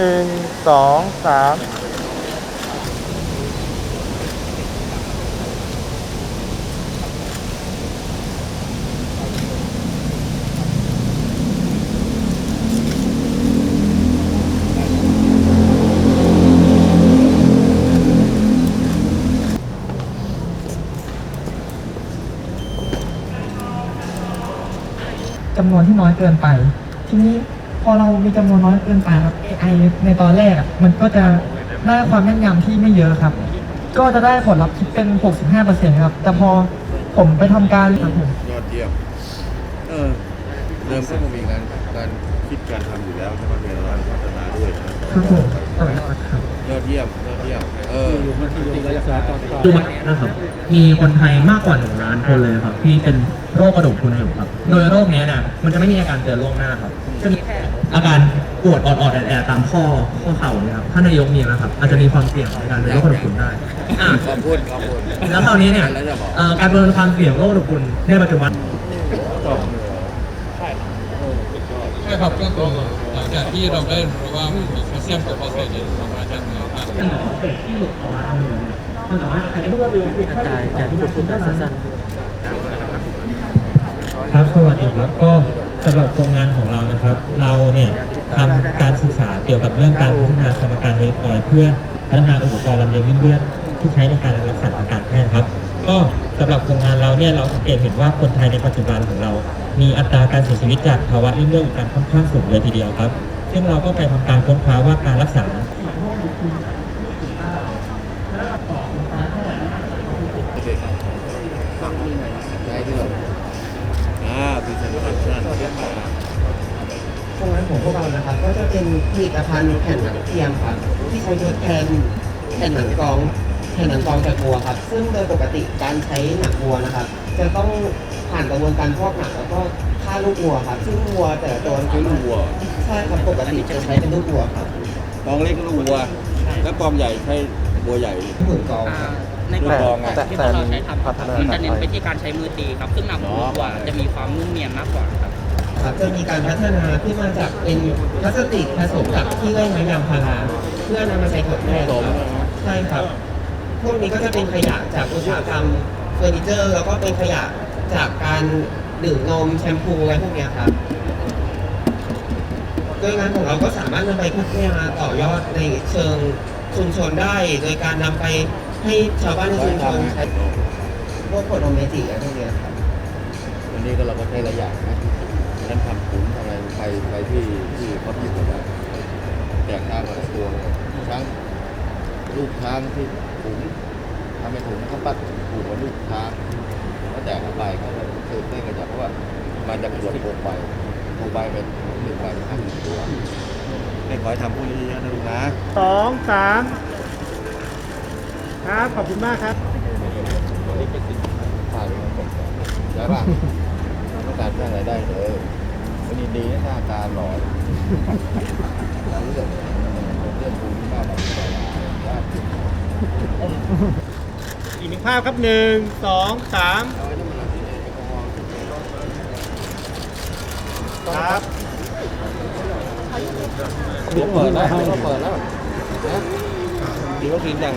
หนึ่งสองสามจำนวนที่น้อยเกินไป ทีนี้ พอเรามีจำนวนน้อยเกินไปครับ AI ในตอนแรกอะมันก็จะได้ความแม่นยำที่ไม่เยอะครับ ก็จะได้ผลลัพธ์คิดเป็น 65%ครับ แต่พอผมไปทำการครับผม ยอดเยี่ยม เออเดิมก็มีการการคิดการทำอยู่แล้วใช่ไหมมีการพัฒนาด้วยนะครับผมต่อยอดครับยอดเยี่ยม ยอดเยี่ยม เออตัวนะครับ มีคนไทยมากกว่าหนึ่งล้านคนเลยครับ ที่เป็นโรคกระดูกพรุนอยู่ครับ โดยโรคเนี้ยเนี่ยมันจะไม่มีอาการเตือนล่วงหน้าครับ จะมีแค่อาการปวดออดๆแอดๆตามข้อข้อเข่าเนี่ยครับถ้านายกมีนะครับ อาจจะมีความเสี่ยงในการเป็นโรคกระดูกพรุนได้อะขอบคุณขอบคุณแล้วคราวนี้เนี่ยแล้วจะบอกเอ่อการประเมินความเสี่ยงโรคกระดูกพรุนในปัจจุบันใช่ครับก็คือหลังจากที่เราได้รู้ว่ามีแคลเซียมกับฟอสเฟตเนี่ยสามารถจะทำให้มันสามารถใช้ได้กระจายจากที่ผมพูดได้สั้นครับสวัสดีครับก็สำหรับโครงงานของเรานะครับ เราเนี่ยทำการศึกษาเกี่ยวกับเรื่องการพัฒนาสมการเวฟออยล์เพื่อพัฒนาอุปกรณ์ลำเลียงริ่มเลือดที่ใช้ในการรักษาอาการแพทย์ครับ ก็สำหรับโครงงานเราเนี่ยเราสังเกตเห็นว่าคนไทยในปัจจุบันของเรา มีอัตราการเสียชีวิตจากภาวะริ่มเลือดอุดตันค่อนข้างสูงเลยทีเดียวครับ ซึ่งเราก็ไปทำการค้นคว้าว่าการรักษา ของพวกเรานะครับ ก็จะเป็นผลิตภัณฑ์แผ่นหนังเทียมครับที่ใช้ทดแทนแผ่นหนังกรองแผ่นหนังกรองจากวัวครับ ซึ่งโดยปกติการใช้หนังวัวนะครับ จะต้องผ่านกระบวนการพอกหนังแล้วก็ฆ่าลูกวัวครับ ซึ่งวัวแต่ละตัวคือลูกวัวใช่ครับปกติจะใช้เป็นลูกวัวครับกองเล็กลูกวัว แล้วกองใหญ่ใช้วัวใหญ่หุ่นกรองอ่าครับ ในกแต่รณีแต่ที่แต่เราใช้ทำพัฒนามันจะไปเน้นไปที่การใช้มือตีครับ ซึ่งหนักมือกว่าจะมีความนุ่มเนียนมากกว่าครับ ครับจะมีการพัฒนาที่มาจากเป็นพลาสติกผสมกับที่ไร่ไม้ยางพาราเพื่อนำมาใช้ทดแทนครับใช่ครับ พวกนี้ก็จะเป็นขยะจากอุตสาหกรรมเฟอร์นิเจอร์ แล้วก็เป็นขยะจากการดื่มนมแชมพูอะไรพวกเนี้ยครับโดยงานของเราก็สามารถนำไปพัฒนาต่อยอดในเชิงชุมชนได้ โดยการนำไปให้ชาวบ้านในชุมชนใช้พวกขวดนมเมจิอะไรพวกเนี้ยครับวันนี้ก็เราก็ใช้หลายอย่างนะ นั้นทำขุนทำอะไรไปไปที่ที่เขาพิสูจน์แล้วแตกต่างกับตัวช้างลูกช้างที่ขุนทำเป็นถุงเขาปัดผูกกับลูกช้างแล้วแตกเข้าไปก็มันคือเต้นกันจากเพราะว่ามันจะปวดหกใบหกใบเป็นหนึ่งใบเป็นห้าสิบตัวไม่ขอให้ทำพวกนี้เยอะนะลูกนะสองสามครับขอบคุณมากครับถ่ายใช่ป่ะต้องการสร้างรายได้เลย วันนี้ดีนะหน้าตาหล่อเราเลือกเลือกภูมิภาคแบบนี้ได้อีกหนึ่งภาพครับหนึ่งสองสามครับเปิดแล้วเปิดแล้วดีวัคซีนยัง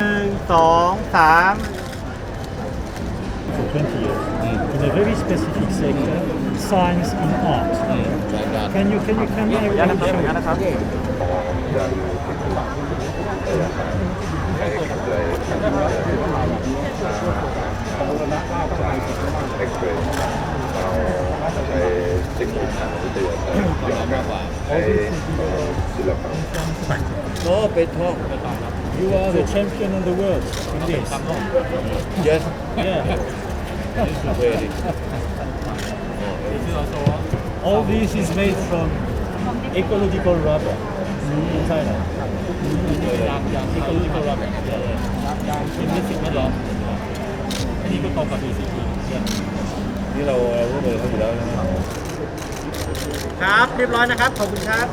หนึ่งสองสาม for 20 years in a very specific sector, science and art. รายการ Can you can you come here ยัน and นะครับ show? ยันนะครับโอ้เป็นทอง You are the champion in the world in this. yes Yeah. Very All this is made from ecological rubber in Thailand. Ecological rubber. Yeah, yeah. เป็นนิสิตแวดล้อมอันนี้ก็ตรงกับ BCP yeah. นี่เราเรารู้เลยเขาอยู่แล้วนะครับ เรียบร้อยนะครับ ขอบคุณครับ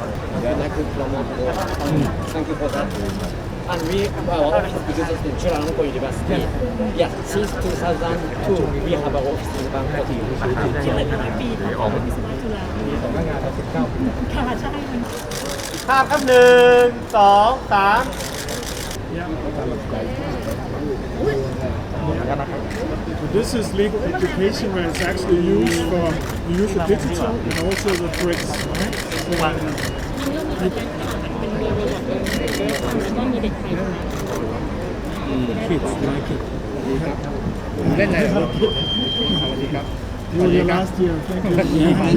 ยานักคือเรามองตัว Thank you for that. And we, our office because of the Chulalongkorn University. Yeah, since 2002, we have an office in Bangkok. ปีแล้วค่ะวิศวะจุฬาค่ะใช่ ภาพครับหนึ่งสองสาม This is legal education where it's actually used for the use of digital and also the bricks. Right? เล่นไหนครับ You were the last year. Thank you.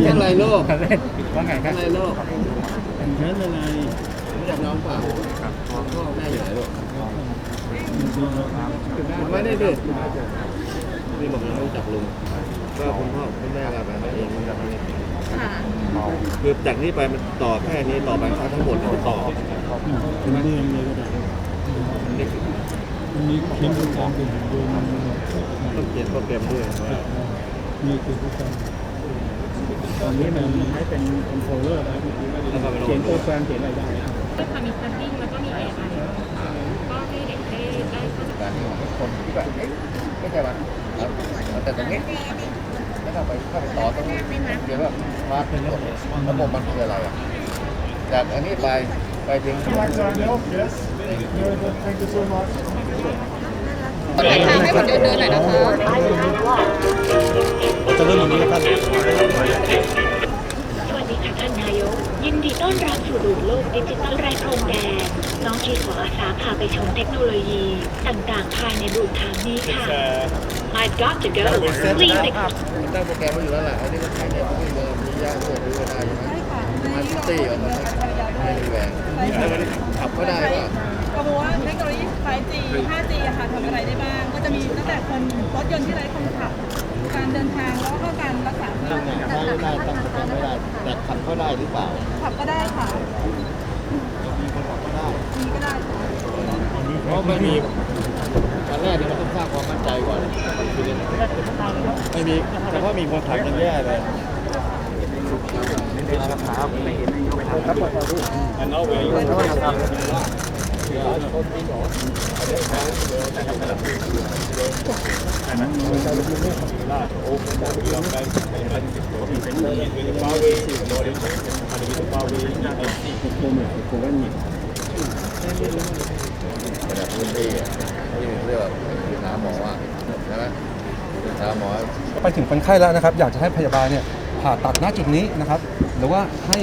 เล่นอะไรโลกว่าไงคเล่รับนอะไรโลก Then and I รู้จักน้องเปล่าพ่อแม่อยู่ไหนลูกไม่ได้เด็ดพี่บอกน้องรู้จักลุงก็คุณพ่อคุณแม่กันไปเองมันจะไป คือจากนี้ไปมันต่อแค่นี้ต่อไปทั้งหมดมันต่อเป็นเมืองเลยก็ได้มีเขียนโปรแกรมเป็นเมืองต้องเขียนโปรแกรมด้วยมีเขียนโปรแกรมตอนนี้มันใช้เป็นคอนโทรลเลอร์นะเขียนโปรแกรมเขียนอะไรได้ก็จะมีแคมปิ้งแล้วก็มี AI ก็ให้เด็กได้ได้เข้าใจการที่คนที่แบบเอ๊ะไม่ใช่มันแต่ตรงนี้ แล้วก็ไปเข้าไปต่อตรงนี้เดี๋ยวแบบมาเป็นระบบระบบมันคืออะไรอะจากอันนี้ไปไปถึง Yes. Very good. Thank you so much. กดทางให้ผมเดินเดินหน่อยนะคะจะเริ่มตรงนี้ครับสวัสดีค่ะท่านนายก ยินดีต้อนรับสู่ดูโลกดิจิทัลไร้พรมแดน น้องจีขออาสาพาไปชมเทคโนโลยี ต่างๆ ภายในบูธทางนี้ค่ะ I've got to go please มันตั้งโปรแกรมไว้อยู่แล้วแหละอันนี้ก็ใช้ในพวกนี้เลยมียากด้วยรู้ก็ได้ใช่ไหมมาซิตี้ก่อนนะไม่มีแหวนขับก็ได้ป่ะก็เพราะว่าเทคโนโลยี 5G 5G อะค่ะทำอะไรได้บ้าง ก็จะมีตั้งแต่คนรถยนต์ที่ไร้คนขับ การเดินทางแล้วก็การรักษาตั้งไงไม่ได้ตั้งโปรแกรมไม่ได้ แต่ขับก็ได้หรือเปล่าขับก็ได้ค่ะ มีคนขับก็ได้มีก็ได้ค่ะ เพราะไม่มี ตอนแรกนี่มันต้องสร้างความมั่นใจก่อนไม่มีแต่ว่ามีคนขับยังแย่เลยระดับ เรียกว่าคือหาหมออะใช่ไหมหาหมอไปถึงคนไข้แล้วนะครับ อยากจะให้พยาบาลเนี่ยผ่าตัดณจุดนี้นะครับ หรือว่าให้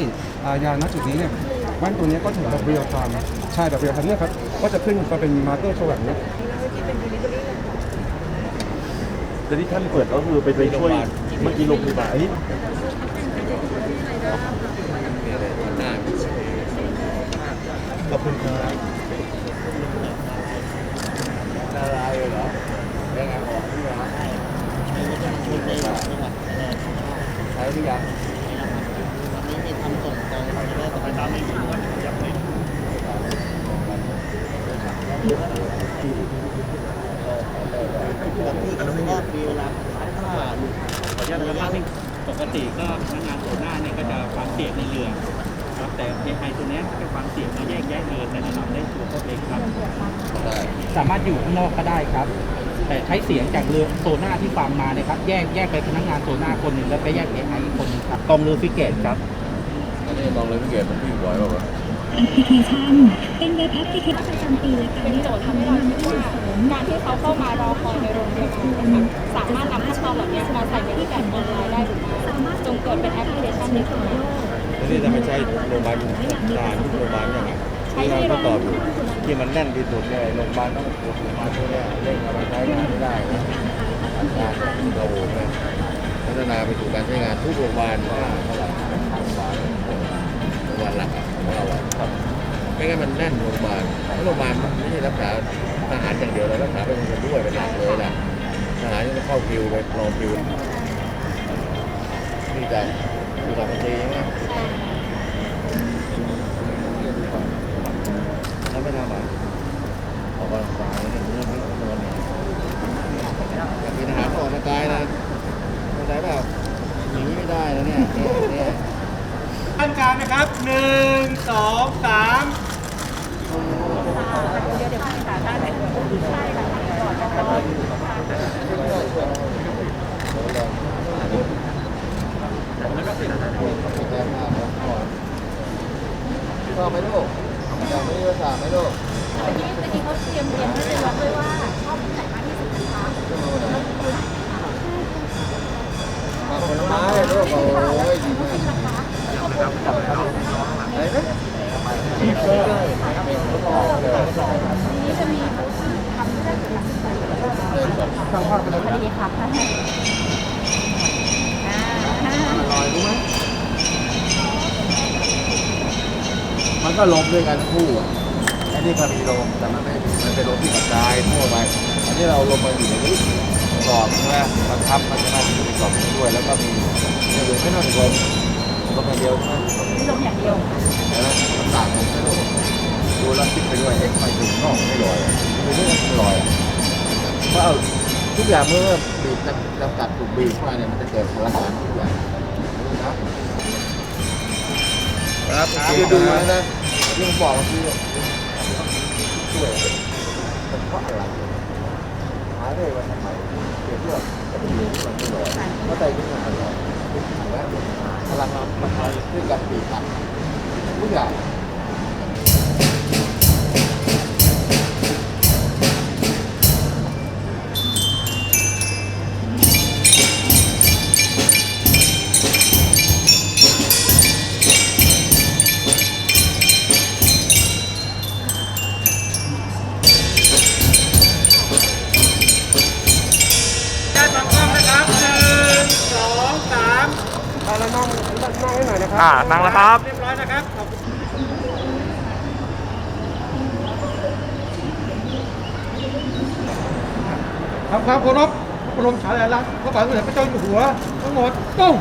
อายาณจุดนี้เนี่ยแว่นตัวนี้ก็ถึงแบบเรียลไทม์ใช่แบบเรียลไทม์เนี่ยครับ ก็จะขึ้นมาเป็นมาร์เกอร์โชว์แบบนี้แต่ที่ท่านเปิดก็คือไปไปช่วยเมื่อกี้โรงพยาบาลอันนี้มี อะไรข้างหน้าขอบคุณครับละลายเลยเหรอยังไงออกที่ไหนใช้หรือยังปกติก็พนักงานโซน่าเนี่ยก็จะฟังเสียงในเรือครับแต่ AI ตัวนี้จะฟังเสียงมาแยกแยะเรือนะดับได้ตัวเขาเองครับ ได้ สามารถอยู่ข้างนอกก็ได้ครับ แต่ใช้เสียงจากเรือโซน่าที่ฟังมาเนี่ยครับ แยกแยกไปพนักงานโซน่าคนหนึ่งแล้วไปแยก AI อีกคนหนึงครับกองเรือฟิเกตครับ อันนี้มองเลยไม่เกิดมันวิ่งบ่อยเปล่าวะแอปพลิเคชัน เป็นเว็บแอปพลิเคชันประจำปีและการที่เราทำให้เราไม่ได้เสริมการที่เขาเข้ามารอคอยในโรงพยาบาลนะคะสามารถนำขั้นตอนเหล่านี้มาใส่ในรูปแบบออนไลน์ได้หรือไม่จงเกิดเป็นแอปพลิเคชันนี้ขึ้นมา แล้วนี่จะไม่ใช่โรงพยาบาลทหารทุกโรงพยาบาลยัง ที่เราก็ตอบอยู่ที่มันแน่นที่สุดเลยโรงพยาบาลต้องโรงพยาบาลตัวเนี้ยเร่งเอาไปใช้งานได้นะอัตราเราโอ้โหนะพัฒนาไปสู่การใช้งานทุกโรงพยาบาลว่าเท่าไหร่โรงพยาบาลโรงพยาบาลหลักของเราอะไม่งั้นมันแน่นโรงพยาบาลเพราะโรงพยาบาลไม่ใช่รักษาทหารอย่างเดียวเรารักษาปรงพยาบาลด้วยเป็นหลักเลยแหละทหารยังต้องเข้าคิวไปรอคิวนี่จะคือทำทีใช่ไหม แล้วไม่ทำอะออกกำลังกายนี่เรื่องนี้นวลอยากเป็นทหารก็ออกกำลังกายนะเข้าใจเปล่าอย่างนี้ไม่ได้นะเนี่ยเนี่ยเนี่ย ท่านกลางนะครับหนึ่งสองสาม แรงมากนะก่อน ชอบไหมลูกอยากไม่ได้ภาษาไหมลูก เมื่อกี้เมื่อกี้เขาเตรียมเต รับด้วยว่าชอบที่ไหนมากที่สุดนะคะมาผลไม้ลูกโอ้ยดีมากอะไรนะนี้จะมีบูธทำที่ได้เกี่ยวกับสิ่งต่างๆสองภาพเป็นอะไรดีครับอ่าอร่อยรู้ไหมมันก็ลมด้วยกันคู่อะอันนี้ก็มีลมแต่มันไม่มัน เป็นลมที่กระจายทั่วไปอันนี้เราลมมาอยู่ในนี้กรอบใช่ไหมมันทับมันจะมาอยู่ในกรอบนี้ด้วย แล้วก็มีอย่างอื่นไม่ต้องถึงลมลมอย่างเดียวใช่ไหมมีลมอย่างเดียวเห็นไหมมันต่างกันไม่รู้ดูแล้วคิดไปด้วยเอ๊ะทำไมถึงนอกไม่ลอยอะไม่รู้ว่ามันลอยอะเพราะเอาทุกอย่างเมื่อบีบจำจำกัดถูกบีบมาเนี่ยมันจะเกิดพลังงานทุกอย่างนะครับครับคือดูนะนะที่ผมบอกเมื่อกี้ช่วย เป็นเพราะอะไรหาได้ว่าทำไมเกิดเรื่องจะไปอยู่ที่มันไม่ลอยเพราะใจขึ้นมาลอยแล้วพลังงานมันมาด้วยการบีบอันทุกอย่าง พระบาทสมเด็จพระเจ้าอยู่หัวทั้งหมดต้อง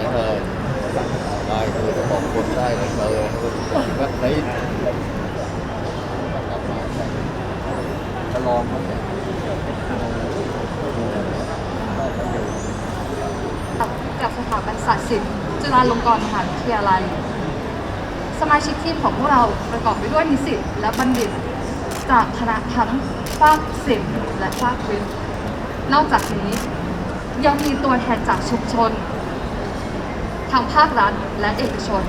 นี้ตำรวจได้เลยคือจะบอกคนได้เลยเลยก็ไหนจะลองมันเนี่ยจากสถาบันศาสตร์ศิลป์จุฬาลงกรณ์มหาวิทยาลัย สมาชิกทีมของพวกเราประกอบไปด้วยนิสิตและบัณฑิต จากคณะทั้งภาคศิลป์และภาควิทย์นอกจากนี้ยังมีตัวแทนจากชุมชน ทางภาครัฐและเอกชน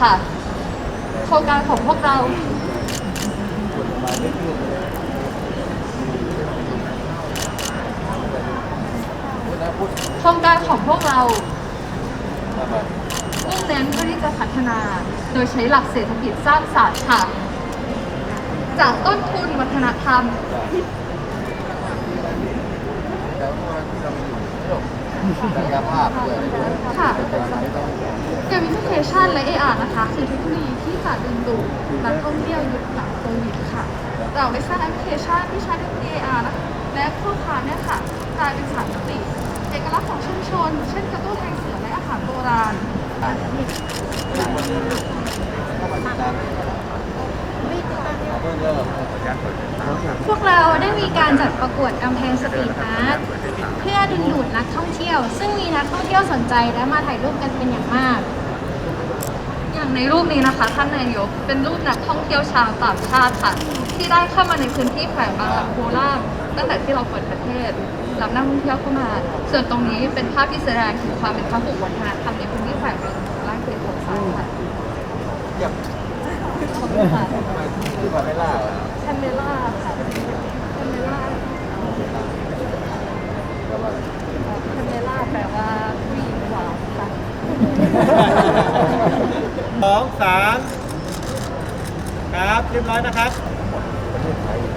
ค่ะ โครงการของพวกเราโครงการของพวกเรามุ่งเน้นเพื่อที่จะพัฒนา โดยใช้หลักเศรษฐกิจสร้างสรรค์ค่ะ จากต้นทุนวัฒนธรรม แต่ว่าที่เราอยู่ไม่หรอก ศักยภาพด้วยค่ะไม่ต้องเกมวิเคชันและ AR นะคะ คือเทคโนโลยีที่จะดึงดูดนักท่องเที่ยวยุคหลังโควิดค่ะ เราได้สร้างแอปพลิเคชันที่ใช้เทคโนโลยี AR นะคะและข้อความเนี่ยค่ะกลายเป็นสารคติเอกลักษณ์ของชุมชน เช่นกระตู้แทงเสือและอาหารโบราณไป พวกเราได้มีการจัดประกวดกำแพงสตรีทอาร์ตเพื่อดึงดูดนักท่องเที่ยว ซึ่งมีนักท่องเที่ยวสนใจและมาถ่ายรูปกันเป็นอย่างมาก อย่างในรูปนี้นะคะท่านนายกเป็นรูปนักท่องเที่ยวชาวต่างชาติค่ะ ที่ได้เข้ามาในพื้นที่แขวงบางลำพูล่าตั้งแต่ที่เราเปิดประเทศรับนักท่องเที่ยวเข้ามา ส่วนตรงนี้เป็นภาพที่แสดงถึงความเป็นพหุวัฒนธรรมในพื้นที่แขวงบางลำพูล่างเขตหกสามค่ะ ขอบคุณค่ะที่พาไม่ล่าเหรอแคมเมล่าค่ะแคมเมล่าแคมเมล่าแปลว่าผู้หญิงหวานค่ะสองสามครับเรียบร้อยนะครับ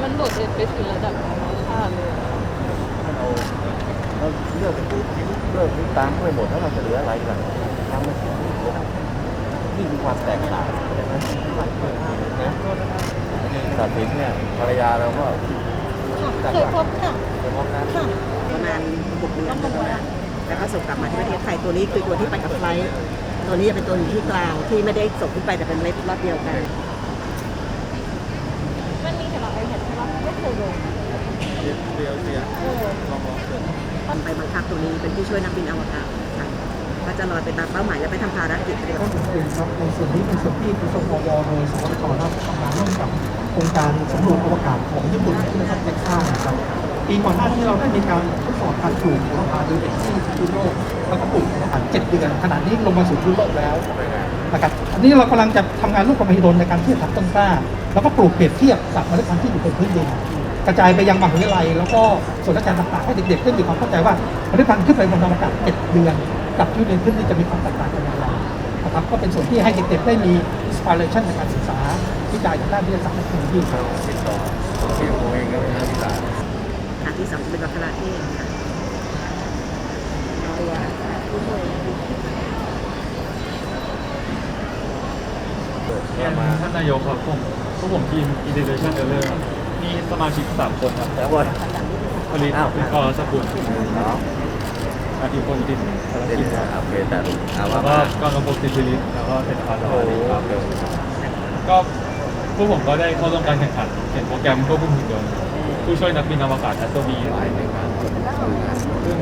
มันโดดเด่นไปถึงระดับนานาชาติเลยเราเราเลือกปุ๊บเลือกนี้ตามไปหมดแล้วเราจะเหลืออะไรกันทำไม่ถึง นี่คือความแตกต่างใช่ไหมนะตัดสินเนี่ยภรรยาเราก็เคยพบค่ะเคยพบนะประมาณหกเดือนแล้วก็ส่งกลับมาที่ประเทศไทยตัวนี้คือตัวที่ไปกับไฟลท์ตัวนี้จะเป็นตัวอยู่ที่กลางที่ไม่ได้ส่งขึ้นไปแต่เป็นเล็บรอบเดียวกันมันมีแต่เราไปเห็นใช่ไหมไม่เคยลงมันไปบังคับตัวนี้เป็นผู้ช่วยนักบินอวกาศค่ะ ก็จะลอยไปตามเป้าหมายและไปทำภารกิจเดียวก็ถือเป็นครับในส่วนนี้เป็นส่วนที่กระทรวงมวโดยสวทชได้ทำงานร่วมกับโครงการสำรวจอวกาศของญี่ปุ่นที่นะครับเท็กซัสนะครับปีก่อนหน้าที่เราได้มีการทดสอบการปลูกมะพร้าวโดยเด็กที่ยุโรปแล้วก็ปลูกอาหารเจ็ดเดือนขณะนี้ลงมาสู่ยุโรปแล้วนะครับอันนี้เรากำลังจะทำงานร่วมกับมหิดลในการที่จะทำต้นกล้า แล้วก็ปลูกเปรียบเทียบกับเมล็ดพันธุ์ที่อยู่บนพื้นดินกระจายไปยังมหาวิทยาลัยแล้วก็ส่วนราชการต่างๆให้เด็กๆได้มีความเข้าใจว่าเมล็ดพันธุ์ขึ้นไปบนอวกาศเจ็ดเดือน กับที่เรียนขึ้นนี่จะมีความแตกต่างกันอย่างไรนะครับก็เป็นส่วนที่ให้เด็กๆได้มีอินสปิเรชันในการศึกษาวิจัยทางด้านวิทยาศาสตร์และเทคโนโลยีครับติดต่อเกี่ยวกับเองก็เป็นนักวิชาค่ะที่สองจะเป็นวัคราเทศค่ะตัวผู้ช่วยเรียนท่านนายกครับผมพวกผมทีม Integration Earlier ครับมีสมาชิกสามคนครับแต่ว่าผลิตกรสกุล อาทิตย์คนดินภารเด่นกิจครับโอเคแต่เอาแล้วว่าก็มากองกำลังสิทธิลิตแล้วก็เป็นพาร์ทของครับก็พวกผมก็ได้เข้าร่วมการแข่งขันเขียนโปรแกรมควบคุมหุ่นยนต์ผู้ช่วยนักบินอวกาศ a s t r o b หลายในการซึ่ง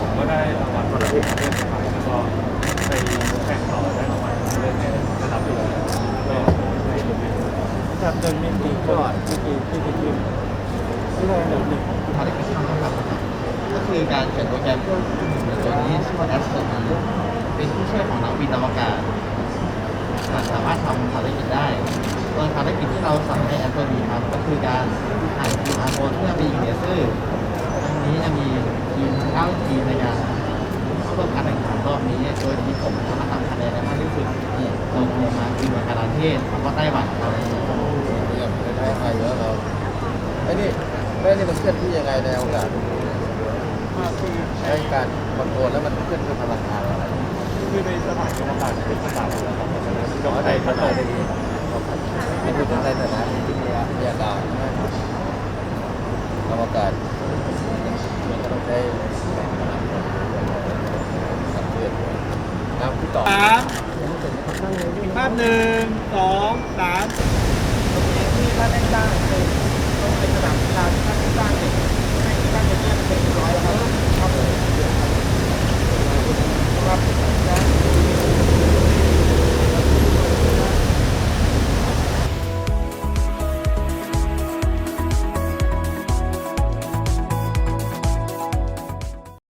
ผมก็ได้รางวัลประเภทประเภทไปแล้วก็ไปแข่งต่อได้รางวัลเล่นในระดับโลกก็ได้ลงไปจับจนมีปีก่อนที่ปีที่ปีที่ที่เราเดินหนึ่งภารกิจที่เราต้องทำนะครับก็ คือการเขียนโปรแกรมเพื่อตัวนี้ชื่อว่า a s t r o b เป็นผู้ช่วยของนักบินอวกาศสามารถทำภารกิจได้โดยภารกิจที่เราสั่งให้ a s t r o b ทำก็คือการถ่าย QR code เพื่อไปยิงเลเซอร์ทั้งนี้จะมีทีมเก้าทีมในการเข้าร่วมการแข่งขันรอบนี้โดยที่ผมสามารถทำคะแนนได้มากที่สุดนี่เราลงมาคือเมือนการเทศแล้วก็ไต้หวันครับเยี่ยมไม่ได้ใครเยอะเราไอ้นี่ไอ้นี่มันเคลื่อนที่ยังไงในอกาศ ไอ้การคอนโทรลแล้วมันเคลื่อนด้วยพลังงานอะไรคือในสถานอวกาศเป็นสถานแล้วครับก็ในพัฒนาได้ดีไม่พูดถึงในสถาน